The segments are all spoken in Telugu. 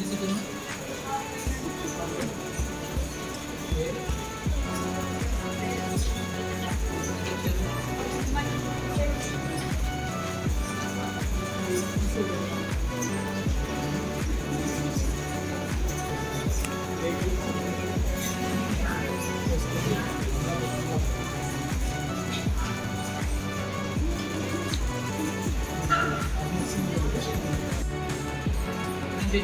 지금.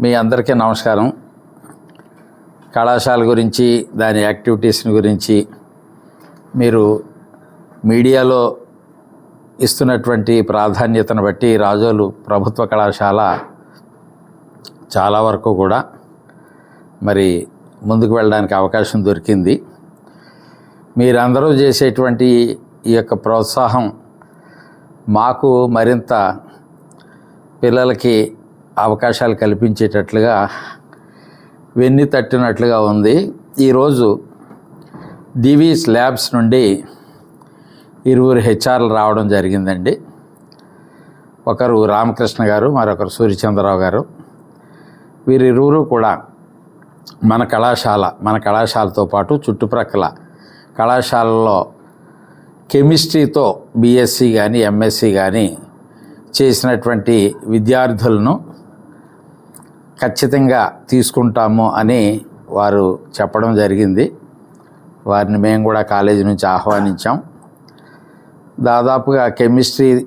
మీ అందరికీ నమస్కారం. కళాశాల గురించి దాని యాక్టివిటీస్ని గురించి మీరు మీడియాలో ఇస్తున్నటువంటి ప్రాధాన్యతను బట్టి రాజోలు ప్రభుత్వ కళాశాల చాలా వరకు కూడా మరి ముందుకు వెళ్ళడానికి అవకాశం దొరికింది. మీరందరూ చేసేటువంటి ఈ యొక్క ప్రోత్సాహం మాకు మరింత పిల్లలకి అవకాశాలు కల్పించేటట్లుగా వెన్ని తట్టినట్లుగా ఉంది. ఈరోజు డివిస్ ల్యాబ్స్ నుండి ఇరువురు హెచ్ఆర్లు రావడం జరిగిందండి. ఒకరు రామకృష్ణ గారు మరొకరు సూర్యచంద్రరావు గారు. వీరిరువురు కూడా మన కళాశాల మన కళాశాలతో పాటు చుట్టుప్రక్కల కళాశాలలో కెమిస్ట్రీతో బీఎస్సీ కానీ ఎంఎస్సీ కానీ చేసినటువంటి విద్యార్థులను ఖచ్చితంగా తీసుకుంటాము అని వారు చెప్పడం జరిగింది. వారిని మేము కూడా కాలేజీ నుంచి ఆహ్వానించాం. దాదాపుగా కెమిస్ట్రీ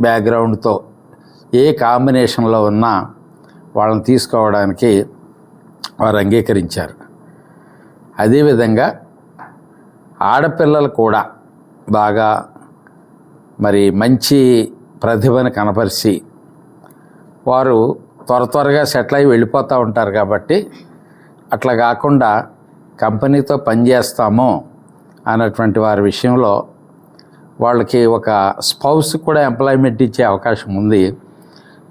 బ్యాక్గ్రౌండ్తో ఏ కాంబినేషన్లో ఉన్నా వాళ్ళని తీసుకోవడానికి వారు అంగీకరించారు. అదేవిధంగా ఆడపిల్లలు కూడా బాగా మరి మంచి ప్రతిభను కనపరిచి వారు త్వర త్వరగా సెటిల్ అయి వెళ్ళిపోతూ ఉంటారు కాబట్టి అట్లా కాకుండా కంపెనీతో పనిచేస్తాము అన్నటువంటి వారి విషయంలో వాళ్ళకి ఒక స్పౌస్ కూడా ఎంప్లాయ్మెంట్ ఇచ్చే అవకాశం ఉంది.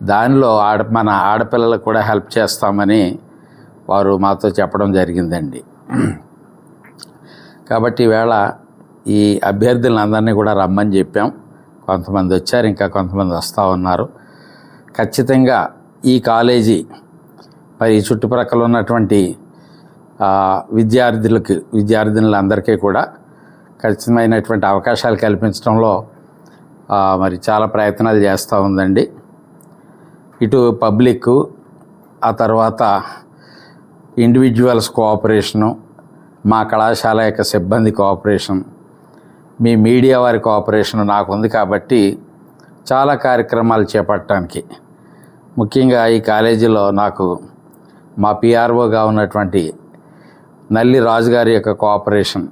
దానిలో ఆడ మన ఆడపిల్లలకు కూడా హెల్ప్ చేస్తామని వారు మాతో చెప్పడం జరిగిందండి. కాబట్టి ఈవేళ ఈ అభ్యర్థులందరినీ కూడా రమ్మని చెప్పాం. కొంతమంది వచ్చారు ఇంకా కొంతమంది వస్తూ ఉన్నారు. ఖచ్చితంగా ఈ కాలేజీ మరి చుట్టుప్రక్కల ఉన్నటువంటి విద్యార్థులకు విద్యార్థినులందరికీ కూడా ఖచ్చితమైనటువంటి అవకాశాలు కల్పించడంలో మరి చాలా ప్రయత్నాలు చేస్తూ ఉందండి. ఇటు పబ్లిక్ ఆ తర్వాత ఇండివిజువల్స్ కోఆపరేషను మా కళాశాల యొక్క సిబ్బంది కోఆపరేషన్ మీ మీడియా వారి కోఆపరేషన్ నాకు ఉంది కాబట్టి చాలా కార్యక్రమాలు చేపట్టడానికి. ముఖ్యంగా ఈ కాలేజీలో నాకు మా పిఆర్ఓగా ఉన్నటువంటి నల్లి రాజు గారి యొక్క కోఆపరేషన్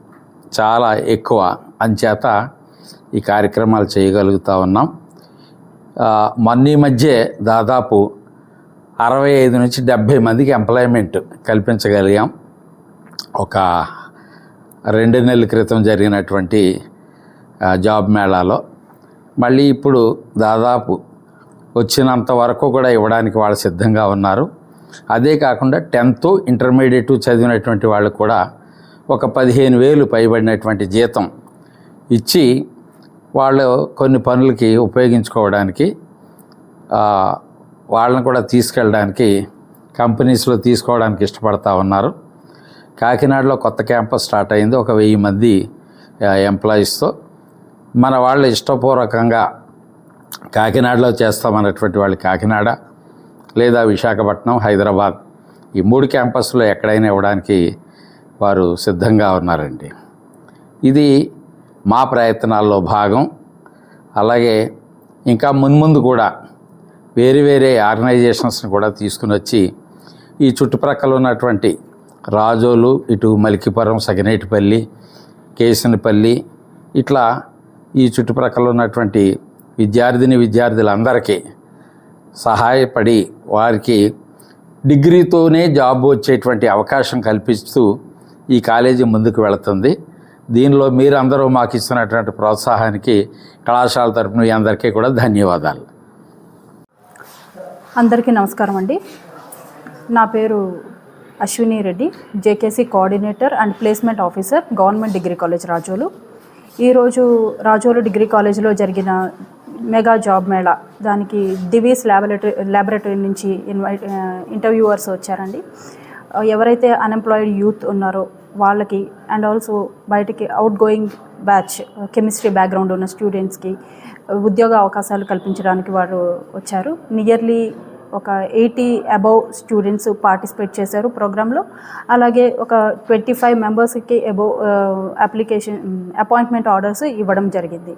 చాలా ఎక్కువ. అంచేత ఈ కార్యక్రమాలు చేయగలుగుతూ ఉన్నాం. మొన్న ఈ మధ్య దాదాపు అరవై ఐదు నుంచి డెబ్భై మందికి ఎంప్లాయ్మెంట్ కల్పించగలిగాం. ఒక రెండు నెలల క్రితం జరిగినటువంటి జాబ్ మేళాలో. మళ్ళీ ఇప్పుడు దాదాపు వచ్చినంత వరకు కూడా ఇవ్వడానికి వాళ్ళు సిద్ధంగా ఉన్నారు. అదే కాకుండా టెన్త్ ఇంటర్మీడియట్ చదివినటువంటి వాళ్ళు కూడా ఒక పదిహేను వేలు పైబడినటువంటి జీతం ఇచ్చి వాళ్ళు కొన్ని పనులకి ఉపయోగించుకోవడానికి వాళ్ళని కూడా తీసుకెళ్ళడానికి కంపెనీస్లో తీసుకోవడానికి ఇష్టపడతా ఉన్నారు. కాకినాడలో కొత్త క్యాంపస్ స్టార్ట్ అయింది. ఒక వెయ్యి మంది ఎంప్లాయీస్తో మన వాళ్ళు ఇష్టపూర్వకంగా కాకినాడలో చేస్తామన్నటువంటి వాళ్ళు కాకినాడ లేదా విశాఖపట్నం హైదరాబాద్ ఈ మూడు క్యాంపస్లో ఎక్కడైనా ఇవ్వడానికి వారు సిద్ధంగా ఉన్నారండి. ఇది మా ప్రయత్నాల్లో భాగం. అలాగే ఇంకా మున్ముందు కూడా వేరే వేరే ఆర్గనైజేషన్స్ని కూడా తీసుకుని వచ్చి ఈ చుట్టుప్రక్కల ఉన్నటువంటి రాజోలు ఇటు మలికిపురం సగినేటిపల్లి కేసినపల్లి ఇట్లా ఈ చుట్టుప్రక్కల ఉన్నటువంటి విద్యార్థిని విద్యార్థులందరికీ సహాయపడి వారికి డిగ్రీతోనే జాబ్ వచ్చేటువంటి అవకాశం కల్పిస్తూ ఈ కాలేజీ ముందుకు వెళుతుంది. దీనిలో మీరు అందరూ మాకు ఇస్తున్నటువంటి ప్రోత్సాహానికి కళాశాల తరఫున మీ అందరికీ కూడా ధన్యవాదాలు. అందరికీ నమస్కారం అండి. నా పేరు Ashwini Reddy JKC coordinator and placement officer government degree college Razole. ఈరోజు రాజోలు డిగ్రీ కాలేజీలో జరిగిన మెగా జాబ్ మేళా. దానికి దివీస్ ల్యాబొరేటరీ ల్యాబొరేటరీ నుంచి ఇన్వైట్ ఇంటర్వ్యూవర్స్ వచ్చారండి. ఎవరైతే అన్ఎంప్లాయిడ్ యూత్ ఉన్నారో వాళ్ళకి అండ్ ఆల్సో బయటికి out going batch chemistry background ఉన్న స్టూడెంట్స్కి ఉద్యోగ అవకాశాలు కల్పించడానికి వారు వచ్చారు. నియర్లీ ఒక ఎయిటీ అబౌవ్ స్టూడెంట్స్ పార్టిసిపేట్ చేశారు ప్రోగ్రాంలో. అలాగే ఒక ట్వంటీ ఫైవ్ మెంబర్స్కి అబౌవ్ అప్లికేషన్ అపాయింట్మెంట్ ఆర్డర్స్ ఇవ్వడం జరిగింది.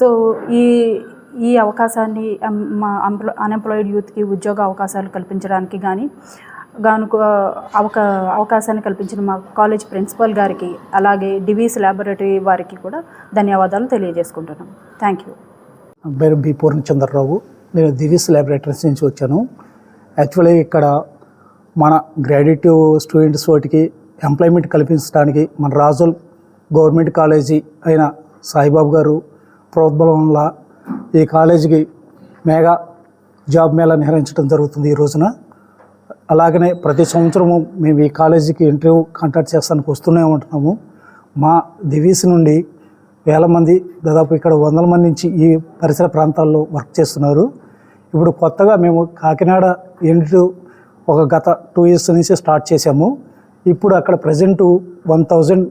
సో ఈ ఈ అవకాశాన్ని um, మా అన్ఎంప్లాయిడ్ యూత్కి ఉద్యోగ అవకాశాలు కల్పించడానికి కానీ గాను అవకా అవకాశాన్ని కల్పించిన మా కాలేజ్ ప్రిన్సిపల్ గారికి అలాగే డివీస్ ల్యాబొరేటరీ వారికి కూడా ధన్యవాదాలు తెలియజేసుకుంటున్నాం. Thank you. పేరు బి పూర్ణచంద్రరావు. నేను దివిస్ ల్యాబొరేటరీస్ నుంచి వచ్చాను. యాక్చువల్లీ ఇక్కడ మన గ్రాడ్యుయేటివ్ స్టూడెంట్స్ వాటికి ఎంప్లాయ్మెంట్ కల్పించడానికి మన రాజుల్ గవర్నమెంట్ కాలేజీ అయిన సాయిబాబు గారు ప్రోద్బలం వల్ల ఈ కాలేజీకి మేఘా జాబ్ మేళా నిర్వహించడం జరుగుతుంది ఈ రోజున. అలాగనే ప్రతి సంవత్సరము మేము ఈ కాలేజీకి ఇంటర్వ్యూ కాంటాక్ట్ చేస్తానికి వస్తూనే ఉంటున్నాము. మా దివీస్ నుండి వేల మంది దాదాపు ఇక్కడ వందల మంది నుంచి ఈ పరిసర ప్రాంతాల్లో వర్క్ చేస్తున్నారు. ఇప్పుడు కొత్తగా మేము కాకినాడ ఇంటర్వ్యూ ఒక గత టూ ఇయర్స్ నుంచి స్టార్ట్ చేశాము. ఇప్పుడు అక్కడ present one thousand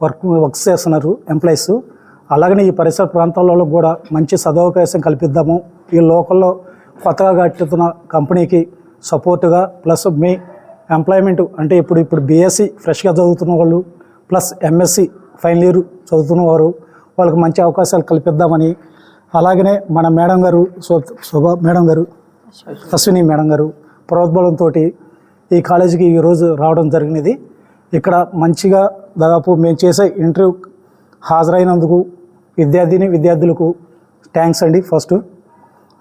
work works చేస్తున్నారు ఎంప్లాయీస్ అలాగనే ఈ పరిసర ప్రాంతాలలో కూడా మంచి సదవకాశం కల్పిద్దాము. ఈ లోకల్లో కొత్తగా కట్టుతున్న కంపెనీకి సపోర్టుగా ప్లస్ మీ ఎంప్లాయ్మెంట్ అంటే ఇప్పుడు ఇప్పుడు బీఎస్సీ ఫ్రెష్గా చదువుతున్న వాళ్ళు ప్లస్ ఎంఎస్సి ఫైనల్ ఇయర్ చదువుతున్న వారు వాళ్ళకి మంచి అవకాశాలు కల్పిద్దామని అలాగనే మన మేడం గారు శోభ మేడం గారు అశ్విని మేడం గారు ప్రోద్బలంతో ఈ కాలేజీకి ఈరోజు రావడం జరిగినది. ఇక్కడ మంచిగా దాదాపు మేము చేసే ఇంటర్వ్యూ హాజరైనందుకు విద్యార్థిని విద్యార్థులకు థ్యాంక్స్ అండి ఫస్ట్.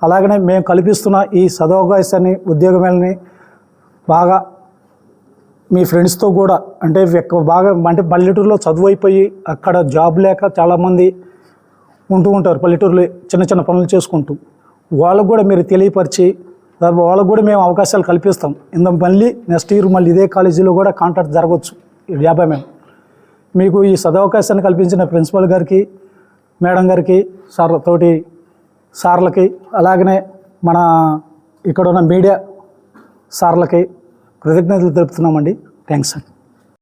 అలాగనే మేము కల్పిస్తున్న ఈ సదవకాశాన్ని ఉద్యోగమేళని బాగా మీ ఫ్రెండ్స్తో కూడా అంటే ఎక్కువ బాగా అంటే పల్లెటూరులో చదువు అయిపోయి అక్కడ జాబ్ లేక చాలామంది ఉంటూ ఉంటారు పల్లెటూరులో చిన్న చిన్న పనులు చేసుకుంటూ. వాళ్ళకు కూడా మీరు తెలియపరిచి దాని వాళ్ళకు కూడా మేము అవకాశాలు కల్పిస్తాం. ఇంత మళ్ళీ నెక్స్ట్ ఇయర్ మళ్ళీ ఇదే కాలేజీలో కూడా కాంటాక్ట్ జరగవచ్చు ఈ యాభై మేము మీకు ఈ సదవకాశాన్ని కల్పించిన ప్రిన్సిపల్ గారికి మేడం గారికి సార్ తోటి సార్లకి అలాగనే మన ఇక్కడ ఉన్న మీడియా సార్లకి కృతజ్ఞతలు తెలుపుతున్నామండి. థ్యాంక్స్ అండి